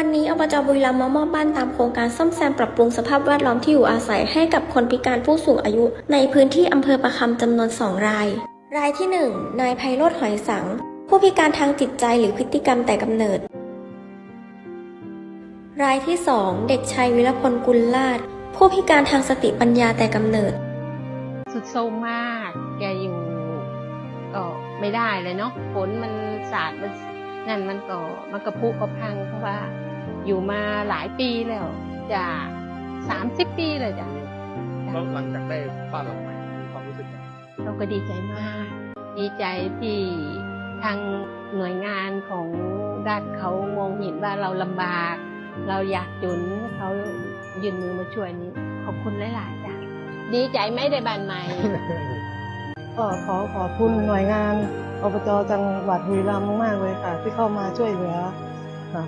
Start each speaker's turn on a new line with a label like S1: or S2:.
S1: วันนี้อบจบุรีรัมย์มามอบบ้านตามโครงการซ่อมแซมปรับปรุงสภาพแวดล้อมที่อยู่อาศัยให้กับคนพิการผู้สูงอายุ ในพื้นที่อำเภอประคำจำนวน 2 ราย รายที่ 1 นายไพโรธหอยสัง ผู้พิการทางจิตใจหรือพฤติกรรมแต่กำเนิด รายที่ 2 เด็กชายวิรพลกุลลาดผู้พิการทางสติปัญญาแต่กำเนิด
S2: สุดโทรมมาก แกอยู่ก็ไม่ได้เลยเนาะฝนมันสาดมันนั่นมันก็มันกระพุกระพังเพราะว่า อยู่มาหลายปีแล้วจะสามสิบปีเลยจ้ะ
S3: แล้วหลังจากได้บ้านหลังใหม่มีความรู้สึกยังไง
S2: เราก็ดีใจมาก ดีใจที่ทางหน่วยงานของรัฐเขามองเห็นว่าเราลำบาก เราอยากจนเขายืนมือมาช่วยนี้ ขอบคุณหลายๆจ้ะดีใจไหมได้บ้านใหม่
S4: ก็ขอขอบคุณหน่วยงานอบจจังหวัดบุรีรัมย์มากๆเลยค่ะ ที่เข้ามาช่วยเหลือค่ะ